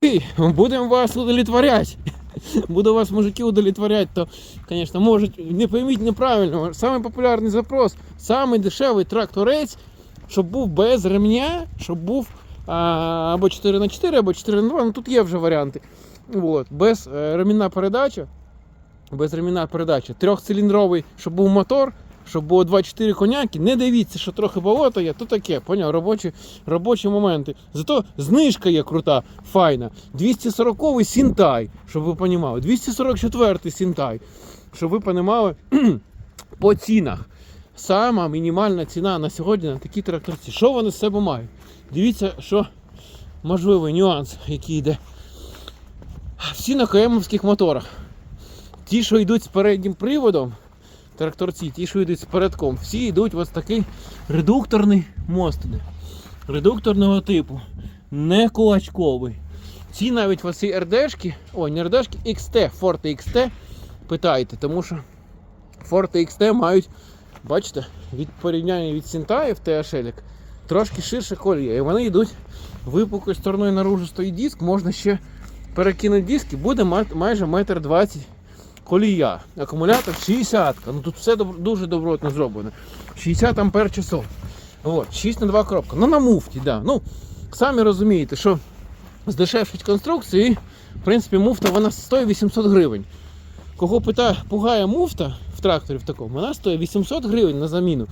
будемо вас удовлетворять. Буду вас мужики удовлетворять, то, конечно, можуть, не пойміть неправильно. Самий популярний запрос, самий дешевий тракторець, щоб був без ремня, щоб був а, або 4х4, або 4х2, ну тут є вже варіанти. От, без е, ремінна передача, без ремінна передача, трьохциліндровий, щоб був мотор, щоб було 2-4 коняки. Не дивіться, що трохи болото є, то таке, поняв, робочі, робочі моменти. Зато знижка є крута, файна. 240-й Сінтай, щоб ви розуміли. 244-й Сінтай, щоб ви розуміли по цінах. Сама мінімальна ціна на сьогодні на такі тракторці. Що вони з себе мають? Дивіться, що можливий нюанс, який йде. Всі на КМовських моторах. Ті, що йдуть з переднім приводом, тракторці, ті, що йдуть з передком, всі йдуть ось такий редукторний мост. Редукторного типу. Не кулачковий. Ці навіть оці РДшки, ой, не РДшки, XT, Forte XT, питайте, тому що Forte XT мають, бачите, від порівняння від Сінтаїв THL, трошки ширше колія. І вони йдуть випуклою стороною наружу стоїть диск, можна ще перекинути диск і буде майже метр двадцять колія. Акумулятор 60. Ну тут все добро- дуже добротно зроблено. 60 ампер часов. От, 6 на 2 коробка. Ну на муфті, да. Ну, самі розумієте, що здешевшить конструкцію і, в принципі, муфта вона стоїть 800 гривень. Кого питає, пугає муфта в тракторі в такому, вона стоїть 800 гривень на заміну.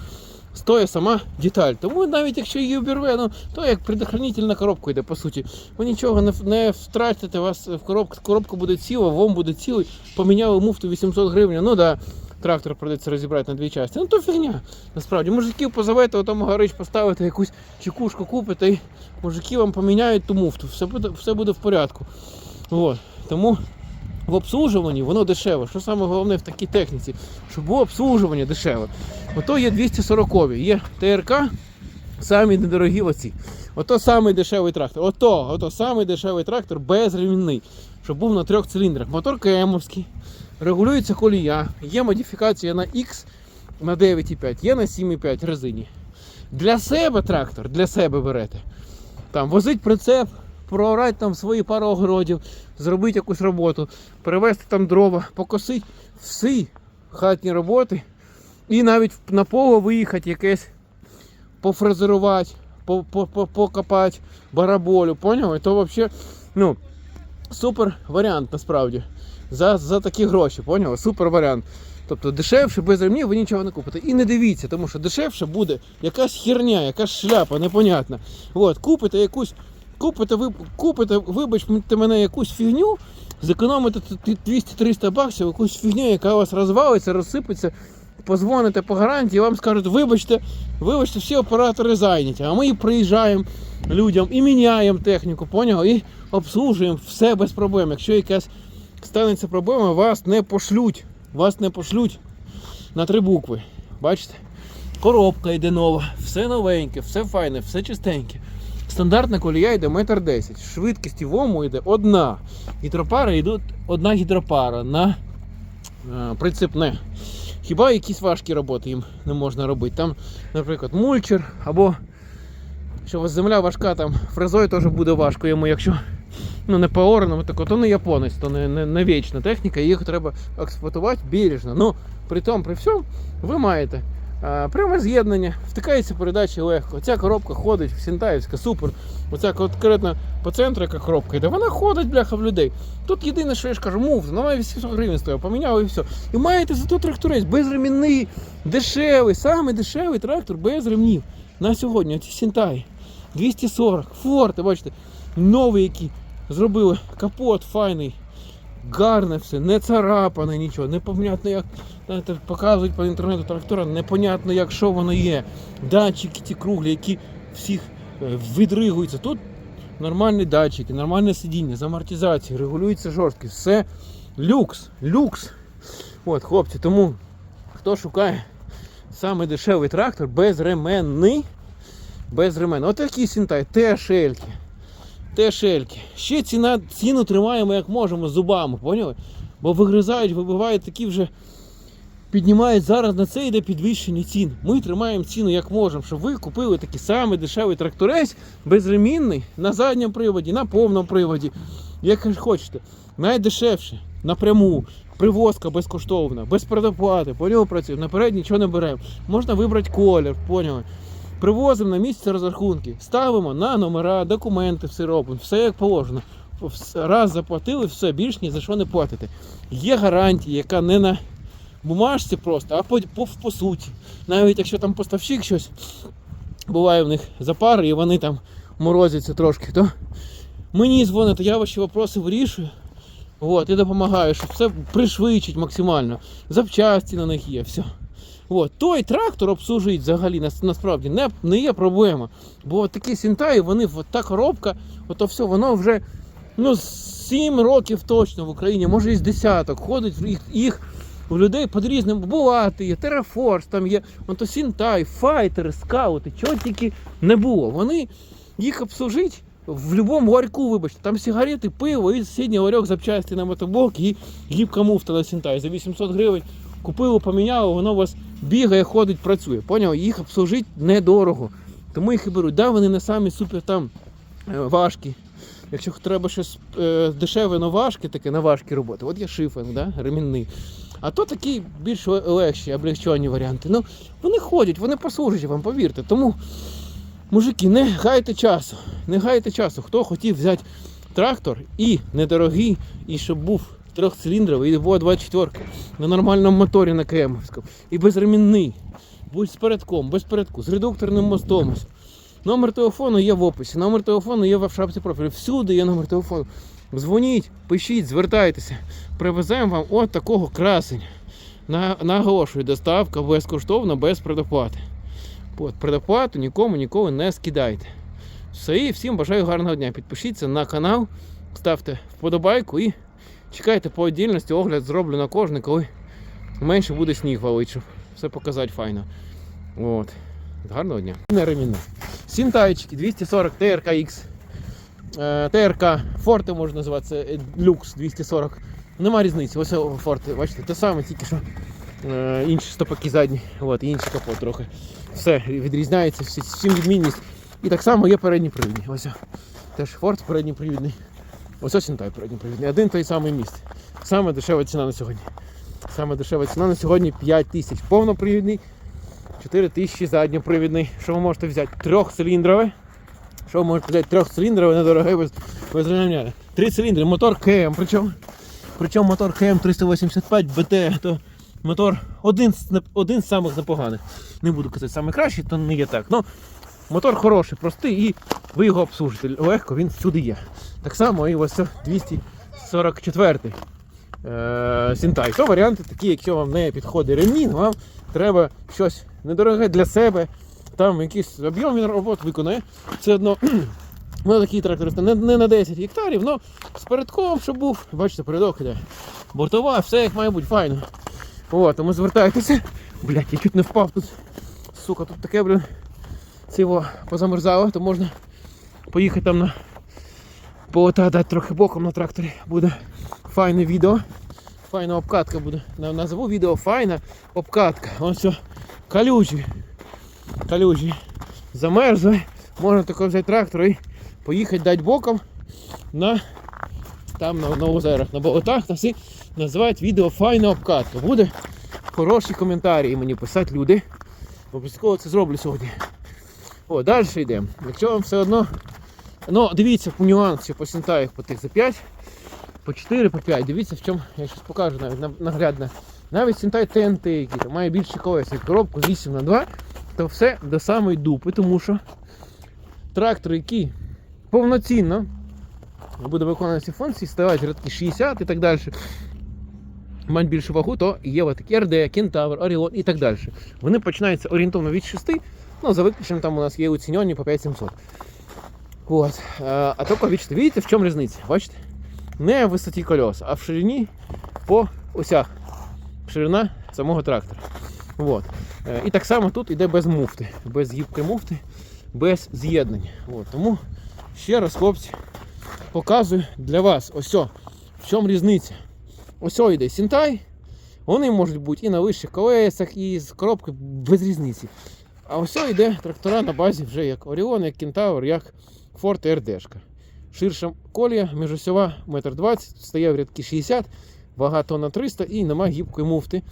Стоїть сама деталь. Тому навіть якщо її обірве, ну, то як предохранительна коробка йде, по суті. Ви нічого не, не втратите, у вас в коробку, коробка буде ціла, вом буде цілий, поміняли муфту 800 гривень. Ну да, трактор придеться розібрати на дві частини. Ну то фігня. Насправді, мужиків позовете, отому гарич поставите якусь чекушку купите, і мужики вам поміняють ту муфту. Все буде, все буде в порядку. От. Тому в обслужуванні воно дешеве. Що саме головне в такій техніці, щоб було обслужування дешеве. Ото є 240 є ТРК, самі недорогі оці. Ото самий дешевий трактор. Ото, ото самий дешевий трактор безремінний, щоб був на трьох циліндрах. Мотор КМовський, регулюється колія, є модифікація на X на 9,5, є на 7,5 резині. Для себе трактор, для себе берете. Там возить прицеп, проорати там свої пару огородів, зробити якусь роботу, перевезти там дрова, покосити всі хатні роботи. І навіть на поле виїхати якесь пофрезерувати, по- по- по- покопати бараболю, поняли? То взагалі, ну, супер варіант насправді. За, за такі гроші, поняли? Супер варіант. Тобто дешевше без ремнів ви нічого не купите. І не дивіться, тому що дешевше буде якась херня, якась шляпа, непонятна. От, купите якусь, купите, ви, купите, вибачте мене, якусь фігню, зекономите т- т- 200-300 баксів, якусь фігню, яка у вас розвалиться, розсипеться, позвоните по гарантії, вам скажуть, вибачте, вибачте, всі оператори зайняті, а ми приїжджаємо людям і міняємо техніку, поняли? І обслужуємо все без проблем. Якщо якась станеться проблема, вас не пошлють. Вас не пошлють на три букви. Бачите? Коробка йде нова, все новеньке, все файне, все чистеньке. Стандартна колія йде метр десять. Швидкість в ому йде одна. Гідропара йдуть одна гідропара на е, прицепне. Хіба якісь важкі роботи їм не можна робити. Там, наприклад, мульчер або що у вас земля важка, там фрезою теж буде важко йому, якщо ну, не по органам, так, то не японець, то не, не, не вічна техніка, їх треба експлуатувати бережно. Ну, при тому, при всьому, ви маєте пряме з'єднання, втикається передачі легко. Ця коробка ходить, Сінтаївська, супер. Оця конкретно по центру, яка коробка йде, вона ходить, бляха, в людей. Тут єдине, що я ж кажу, мув, вона має 800 гривень стоїть, поміняв і все. І маєте зато тракторець безремінний, дешевий, самий дешевий трактор без ремнів. На сьогодні ці Сінтаї. 240, форти, бачите, новий який. Зробили капот файний, гарне все, не царапане, нічого, непонятно як знаєте, показують по інтернету трактора, непонятно як що воно є. Датчики ті круглі, які всіх е, відригуються. Тут нормальні датчики, нормальне сидіння, з амортизацією, регулюється жорсткість, все люкс, люкс. От, хлопці, тому хто шукає саме дешевий трактор безременний, без ремен. Отакі сінтай, THL-ки. ТШЛки. Ще ціна, ціну тримаємо як можемо зубами, поняли? Бо вигризають, вибивають такі вже піднімають зараз на це йде підвищення цін. Ми тримаємо ціну як можемо, щоб ви купили такий самий дешевий тракторець, безремінний, на задньому приводі, на повному приводі. Як хочете. Найдешевше, напряму, привозка безкоштовна, без предоплати, по ньому працюємо, наперед нічого не беремо. Можна вибрати колір, поняли? Привозимо на місце розрахунки, ставимо на номера, документи, все робимо, все як положено. Раз заплатили, все, більш ні за що не платите. Є гарантія, яка не на бумажці просто, а по, по, по суті. Навіть якщо там поставщик щось буває в них запари і вони там морозяться трошки, то мені дзвонять, я ваші вопроси вирішую. От, і допомагаю, щоб все пришвидшить максимально. Запчасті на них є, все. От, той трактор обслужить взагалі нас- насправді не, не є проблема. Бо такі сінтаї, вони от та коробка, ото все, воно вже ну, 7 років точно в Україні, може і з десяток. Ходить їх, їх у людей під різним бувати є, Терафорс, там є ото Сінтай, файтери, скаути, чого тільки не було. Вони їх обслужить в будь-якому ларьку, вибачте, там сигарети, пиво і сусідній ларьок запчасти на мотоблок і гібка муфта на Сінтай за 800 гривень. Купили, поміняли, воно у вас бігає, ходить, працює. Поняв? Їх обслужить недорого. Тому їх і беруть. Да, вони не самі супер там е, важкі. Якщо треба щось е, дешеве, но важке, таке на важкі роботи, от є шифинг, да, ремінний. А то такі більш легші, облегчені варіанти. Ну, вони ходять, вони послужать вам, повірте. Тому, мужики, не гайте часу. Не гайте часу. Хто хотів взяти трактор і недорогий, і щоб був трьохциліндровий, і було 24 на нормальному моторі на КМовському, і безремінний, будь з передком, без передку, з редукторним мостом. Номер телефону є в описі, номер телефону є в шапці профілю. Всюди є номер телефону. Дзвоніть, пишіть, звертайтеся. Привеземо вам от такого красень. На, наголошую, доставка безкоштовна, без предоплати. От, предоплату нікому ніколи не скидайте. Все, і всім бажаю гарного дня. Підпишіться на канал, ставте вподобайку і чекайте по віддільності, огляд зроблю на кожний, коли менше буде сніг валить, щоб все показати файно. От. Гарного дня. Не ремінне. Сінтайчики 240 TRK-X. ТРК Форте можна називати, це е, люкс 240. Нема різниці. Ось Форте, бачите, те саме, тільки що е, інші стопаки задні, от, і інший капот трохи. Все відрізняється, всім відмінність. І так само є передні привідні. Ось теж Форт передній привідний. Ось ось Сінтай передній привідний. Один той самий міст. Саме дешева ціна на сьогодні. Саме дешева ціна на сьогодні 5 тисяч. Повнопривідний 4 тисячі задньопривідний. Що ви можете взяти? Трьохциліндрове. Що ви можете взяти? Трьохциліндрове, недороге, без, без рівняння. Три циліндри, мотор КМ. Причому, причому мотор КМ 385 БТ, то мотор один один з самих непоганих. Не буду казати самий кращий, то не є так. Ну, мотор хороший, простий і ви його обслужите. Легко, він всюди є. Так само і ось 244 е, Сінтай. То варіанти такі, якщо вам не підходить ремінь, вам треба щось недороге для себе. Там якийсь об'єм він робот виконає. Це одно. Ну, такий трактор не, не на 10 гектарів, але з передком, щоб був. Бачите, передок іде. Бортова, все як має бути, файно. О, тому звертайтеся. Блять, я чуть не впав тут. Сука, тут таке, блін. Це позамерзало, то можна поїхати там на дати трохи боком на тракторі. Буде файне відео. Файна обкатка буде. На- Назву відео файна обкатка. Ось все. Калюжі. Калюжі. Замерзли. Можна тако взяти трактор і поїхати дати боком на там на, на озерах, на болотах та всі називають відео файна обкатка. Буде хороші коментарі мені писати люди. Обов'язково це зроблю сьогодні. О, далі йдемо. Якщо вам все одно. Ну, дивіться по нюансі по синтаях по тих за 5, по 4, по 5. Дивіться, в чому я щось покажу навіть наглядно. Навіть синтай ТНТ, який там має більше колеса, і коробку 8 на 2 то все до самої дупи, тому що трактор, який повноцінно буде виконувати ці функції, ставати рядки 60 і так далі. Мають більшу вагу, то є такі РД, Кентавр, Оріон і так далі. Вони починаються орієнтовно від 6, ну за виключенням там у нас є оцінені по 5700. От. А, а тільки бачите, видите, в чому різниця? Бачите? Не в висоті колес, а в ширині по осях. Ширина самого трактора. От. Е, І так само тут іде без муфти, без гібкої муфти, без з'єднання. От. Тому ще раз, хлопці, показую для вас ось в чому різниця. Ось о йде Сінтай, Вони можуть бути і на вищих колесах, і з коробки без різниці. А ось йде трактора на базі вже як Оріон, як Кентавр, як Форт і РДшка. Ширша колія, міжосьова 1,20 м, стає в рядки 60, вага тонна 300 і нема гібкої муфти.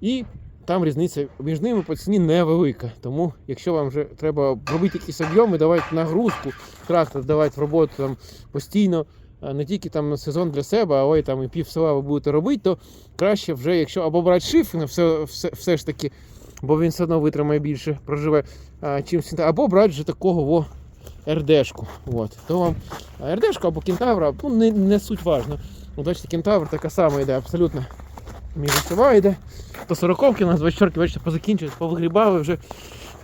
І там різниця між ними по ціні невелика. Тому, якщо вам вже треба робити якісь об'єми, давати нагрузку, трактор давати в роботу там постійно, не тільки там сезон для себе, а ой, там і пів села ви будете робити, то краще вже, якщо або брати шифінг, все, все, все ж таки, бо він все одно витримає більше, проживе, а, чим або брати вже такого во РДшку. От. То вам РДшку або кентавра, ну не, не суть важно. От бачите, кентавр така сама йде, абсолютно міжосова йде. То 40 у нас 24 бачите, позакінчились, повигрібали вже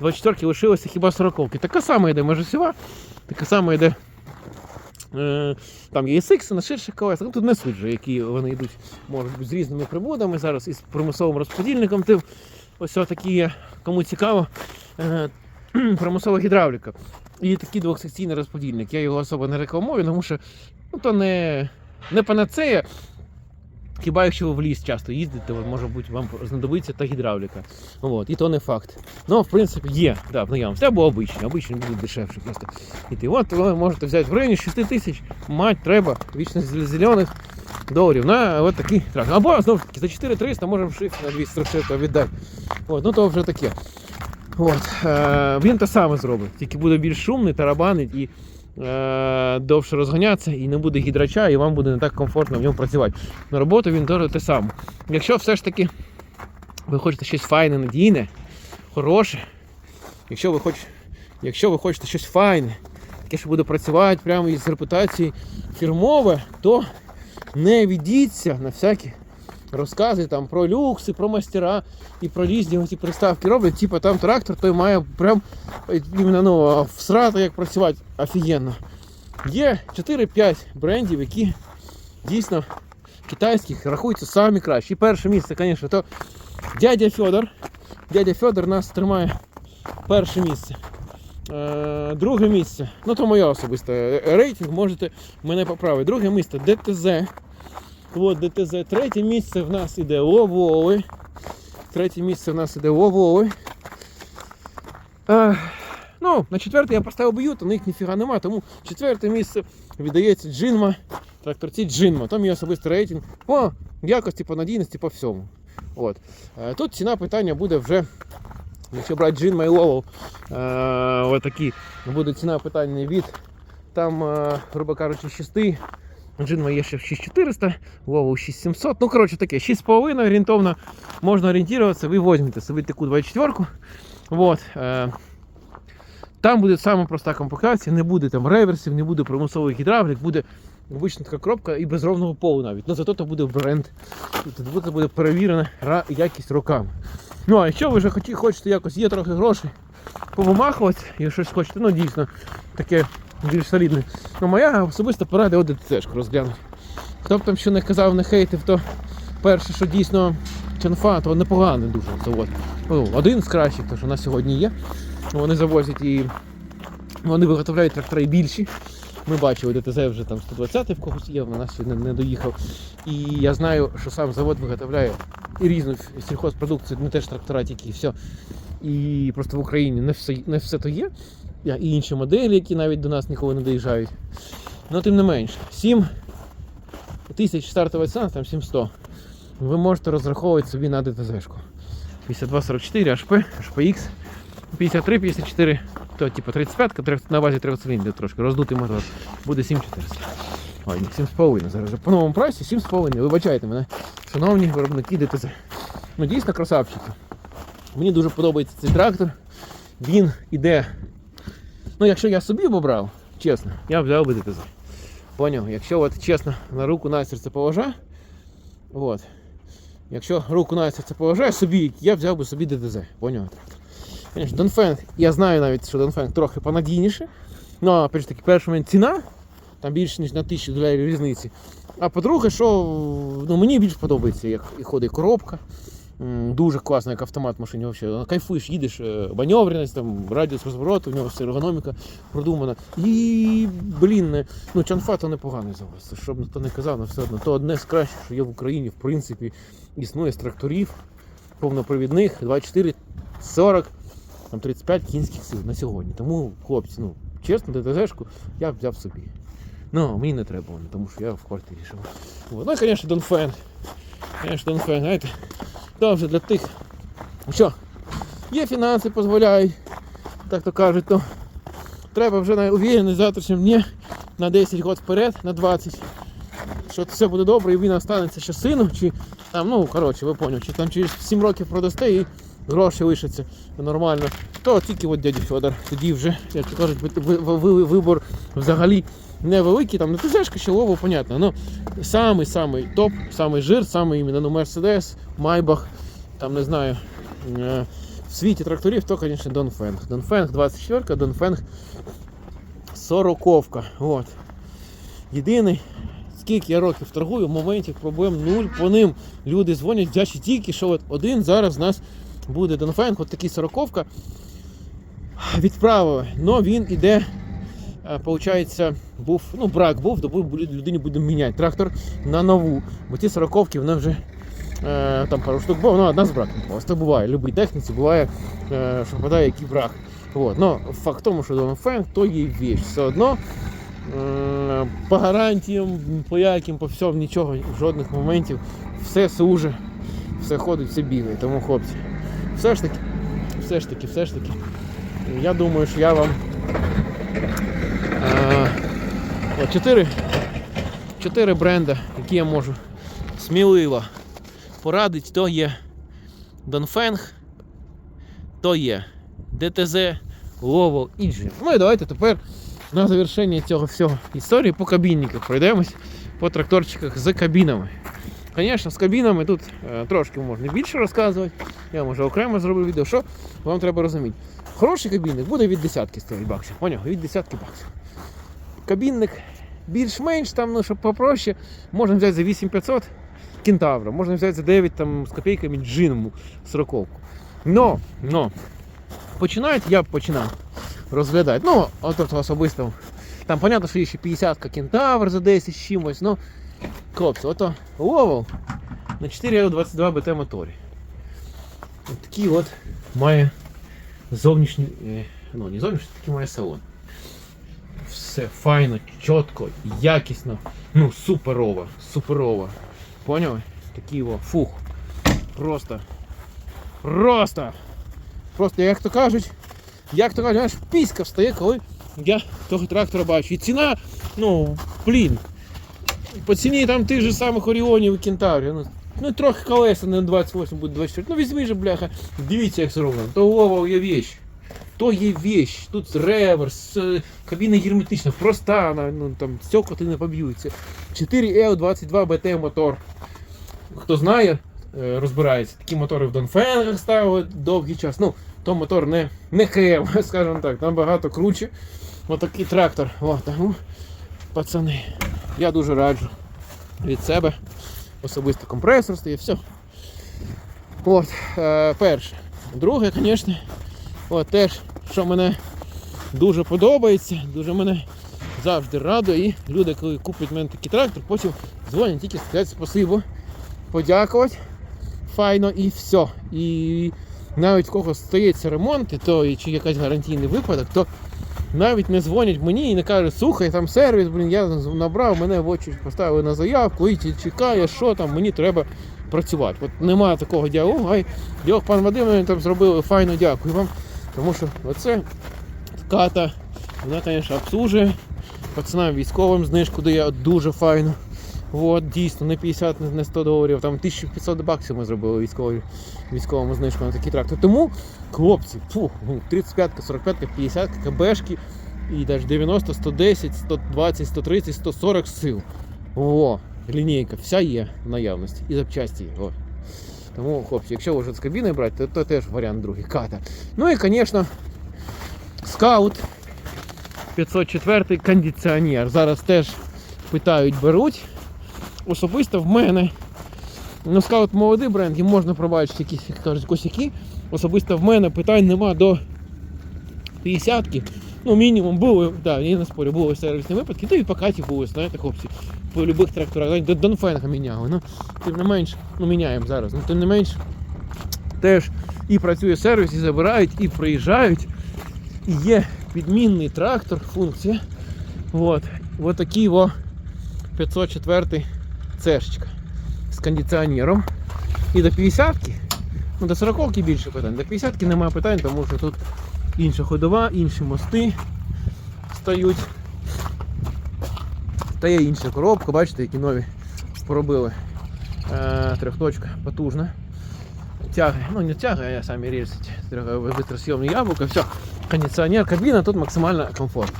24-ки лишилося хіба 40 Така сама йде межосіва, така сама йде. Е, там є SX на ширших колесах, ну тут не суть же, які вони йдуть, можуть бути з різними прибудами зараз із примусовим розподільником. Тим ось такі є, кому цікаво, е, примусова гідравліка. І такий двохсекційний розподільник. Я його особо не рекламую, тому що ну, то не, не панацея. Хіба якщо ви в ліс часто їздите, може бути вам знадобиться та гідравліка. От, і то не факт. Ну, в принципі, є да, в наявності, або обичні, обичні будуть дешевше просто іти. От ви можете взяти в районі 6 тисяч, мать треба вічно зелених доларів на от такий трактор. Або знову ж таки за 4300 можемо шифт на 240 віддати. От, ну то вже таке. От, е, він те саме зробить, тільки буде більш шумний, тарабанить і е, довше розганятися, і не буде гідрача, і вам буде не так комфортно в ньому працювати. На роботу він теж те саме. Якщо все ж таки ви хочете щось файне, надійне, хороше, якщо ви хочете, якщо ви хочете щось файне, яке що буде працювати прямо із репутацією фірмове, то не ведіться на всякі розкази там про люкси, про мастера і про різні оці приставки роблять. Типа там трактор той має прям іменно, ну, всрати, як працювати офігенно. Є 4-5 брендів, які дійсно китайських рахуються самі кращі. І перше місце, звісно, то дядя Федор. Дядя Федор нас тримає перше місце. Е, друге місце, ну то моя особиста е, рейтинг, можете мене поправити. Друге місце ДТЗ. От ДТЗ. Третє місце в нас іде Ловоли. Третє місце в нас іде Ловоли. Ну, на четверте я поставив бою, на їх ніфіга нема, тому четверте місце віддається Джинма. Тракторці Джинма. Там є особистий рейтинг по якості, по надійності, по всьому. От. Е, тут ціна питання буде вже. Якщо брати Джинма і Ловол, е, буде ціна питання від там, е, грубо кажучи, 6 Джинма є ще в 6400, Вову 6700. Ну, коротше таке, 6,5 орієнтовно можна орієнтуватися, ви візьмете собі таку 24 Вот. Е, там буде саме проста комплектація, не буде там реверсів, не буде примусових гідравлік, буде обична така коробка і без ровного полу навіть. Ну зато то буде бренд. Це буде перевірена якість роками. Ну а якщо ви вже хочете якось є трохи грошей, повимахувати і щось хочете, ну дійсно таке більш солідний. Ну моя особиста порада от ДТЦшку розглянути. Хто б там що не казав, не хейтив, то перше, що дійсно Чанфа, то непоганий дуже завод. Ну, один з кращих, то що у нас сьогодні є. Вони завозять і вони виготовляють трактори більші. Ми бачили, ДТЗ вже там 120 в когось є, на нас не, не доїхав. І я знаю, що сам завод виготовляє і різну сільхозпродукцію, не теж трактора тільки і все. І просто в Україні не все, не все то є. І інші моделі, які навіть до нас ніколи не доїжджають. Ну, тим не менш, 7 тисяч стартова ціна, там 700. Ви можете розраховувати собі на ДТЗ-шку. 5244 HP, HPX, 53, 54, то типу 35, трьох- на базі трьох циліндрів трошки, роздутий мотор. Буде 7400. Ой, ні, 7,5 зараз. вже. По новому прайсі 7,5. Вибачайте мене, шановні виробники ДТЗ. Ну дійсно красавчики. Мені дуже подобається цей трактор. Він іде. Ну, якщо я собі б обрав, чесно, я взяв би ДТЗ. Поняв? Якщо от чесно на руку на серце положа, от. Якщо руку на серце положа собі, я взяв би собі ДТЗ. Поняв? Конечно, Донфенг, я знаю навіть, що Донфенг трохи понадійніше. Ну, а ж таки, перше момент ціна, там більше ніж на тисячу доларів різниці. А по-друге, що ну, мені більш подобається, як і ходить коробка, Дуже класно, як автомат в машині взагалі. Кайфуєш, їдеш, е, маневреність, там, радіус розвороту, у нього все ергономіка продумана. І, блін, ну чанфа непоганий завоз. Щоб ніхто не казав, але все одно. То одне з кращих, що є в Україні, в принципі, існує з тракторів повнопривідних 24, 40, там 35 кінських сил на сьогодні. Тому, хлопці, ну, чесно, ДТЗшку я взяв собі. Ну, мені не треба, воно, тому що я в квартирі живу. Вот. Ну і, звісно, Донфен. Звісно, Донфен, знаєте, то вже для тих, що є фінанси, дозволяють, так то кажуть, то треба вже на увереність завтрашнім дні на 10 років вперед, на 20. Що все буде добре і він останеться ще сину, чи там, ну коротше, ви поняли, чи там через 7 років продасте і гроші лишаться нормально. То тільки от дядя Федор. Тоді вже, як то кажуть, ви- ви- ви- вибор взагалі невеликий, там не тезешка, ще лово, понятно. Ну, самий самий топ, самий жир, самий іменно ну, Мерседес, Майбах, там не знаю. е, В світі тракторів, то, звісно, Донфенг. Донфенг 24, Донфенг 40. От. Єдиний, скільки я років торгую, моментів проблем нуль по ним. Люди дзвонять, вдячі тільки, що от один зараз у нас буде Донфенг, от такий 40 відправили. Но він іде, е, получається, був, ну, брак був, то людині будемо міняти трактор на нову. Бо ті 40 вони вже е, там пару штук було, ну одна з браком. Просто буває. Будь-якій техніці буває, е, що впадає який брак. От. Но факт тому, що Донфенг то є віч. Все одно е, по гарантіям, по яким, по всьому, нічого, жодних моментів. Все служить, все ходить, все бігає. Тому хлопці, все ж таки, все ж таки, все ж таки. Я думаю, що я вам е, от чотири, чотири бренди, які я можу сміливо порадити, то є Донфенг, то є ДТЗ, Лово і. Ну і давайте тепер на завершення цього всього історії по кабінниках пройдемось по тракторчиках з кабінами. Звісно, з кабінами тут е, трошки можна більше розказувати. Я може окремо зробив відео, що вам треба розуміти. Хороший кабінник буде від десятки стоїть баксів. Поняв? Від десятки баксів. Кабінник більш-менш там, ну, щоб попроще, можна взяти за 8500 кентавра, можна взяти за 9 там, з копійками джинму 40. Но, но, починають, я б починав розглядати. Ну, от особисто. Там понятно, що є ще 50 кентавр за 10 з чимось, ну, хлопці, ото ловол на 4 БТ моторі. От такий от має зовнішній, е, ну не зовнішній, такий має салон. Все файно, чітко, якісно, ну суперово, суперово. Поняли? Такий о, фух. Просто. Просто. Просто, як то кажуть, як то кажуть, знаєш, піська встає, коли я того трактора бачу. І ціна, ну, блін. По ціні там тих же самих Оріонів і Кентаврів. Ну, ну трохи колеса не 28 буде 24. Ну візьми же, бляха. Дивіться, як зроблено. То Вова є вещь. То є вещь. Тут реверс, кабіна герметична, проста, ну там стекла не поб'ються. 4 Evo 22 BT мотор. Хто знає, е, розбирається. Такі мотори в Донфенгах ставили довгий час. Ну, то мотор не, не КМ, скажімо так, набагато круче. Отакий трактор. О, тому, пацани, я дуже раджу від себе. Особисто компресор стоїть, все. От, е, перше. Друге, звісно, от теж, що мене дуже подобається, дуже мене завжди радує. І люди, коли куплять мене такий трактор, потім дзвонять тільки сказати спасибо, подякувати. Файно і все. І навіть в кого стається ремонт, то чи якийсь гарантійний випадок, то навіть не дзвонять мені і не кажуть, слухай, там сервіс, блін, я набрав, мене в очі поставили на заявку і чекає, що там, мені треба працювати. От немає такого діалогу, ай, діалог пан Вадим, ви там зробили файно, дякую вам. Тому що оце ката, вона, звісно, обслужує. Пацанам військовим знижку дає дуже файно. От, дійсно, не 50, не- не 100 доларів, там 1500 баксів ми зробили військові, військовому знижку на такий трактор. Тому, хлопці, фу, ну, 35, 45, 50 КБшки і навіть 90, 110, 120, 130, 140 сил. О, лінійка, вся є в наявності. І запчасті є. О. Тому, хлопці, якщо вже з кабіною брати, то, то теж варіант другий ката. Ну і, звісно, скаут 504 кондиціонер. Зараз теж питають, беруть. Особисто в мене Ну, скаут молодий бренд, і можна пробачити якісь, як кажуть, косяки. Особисто в мене питань нема до 50-ки. Ну, мінімум були, да, я не спорю, були сервісні випадки, та і по каті були, знаєте, хлопці, по любих тракторах, до Донфенга міняли. Ну, тим не менш, ну міняємо зараз. Ну, тим не менш, теж і працює сервіс, і забирають, і приїжджають. І є підмінний трактор, функція. От, от такий во 504 цешечка з кондиціонером. І до 50-ки, ну до 40-ки більше питань. До 50-ки немає питань, тому що тут інша ходова, інші мости стають. Та є інша коробка, бачите, які нові поробили. Е, трьохточка потужна. Тяги, ну не тяга, а самі рельси, быстросъемные яблука, все. Кондиціонер, кабіна тут максимально комфортна.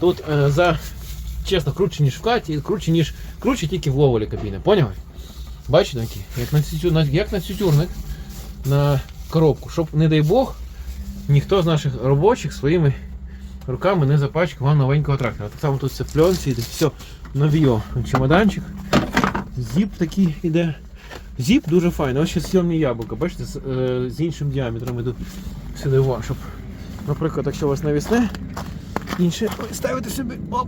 Тут е, за чесно, круче, ніж в каті, круче, ніж круче тільки в ловолі кабіни. Поняли? Бачите. Як на, цю, як на цютюрник на коробку, щоб, не дай Бог, ніхто з наших робочих своїми руками не запачкав вам новенького трактора. Так само тут все пленці, йде, все новіо. Чемоданчик. Зіп такий іде. Зіп дуже файний. Ось ще зйомні яблука, бачите, з, е, з іншим діаметром йдуть сюди, щоб, наприклад, якщо у вас навісне, інше ви ставите собі оп,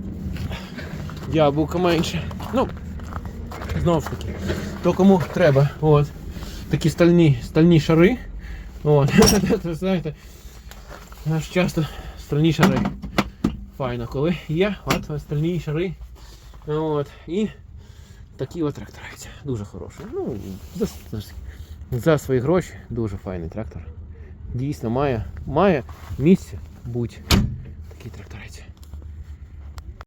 яблука менше. Ну, знову ж таки, то кому треба. От. Такі стальні, стальні шари. От. Знаєте, наш часто стальні шари. Файно, коли є, от стальні шари. От. І такі от тракторець. Дуже хороший. Ну, за, за свої гроші дуже файний трактор. Дійсно має, має місце бути такий тракторець.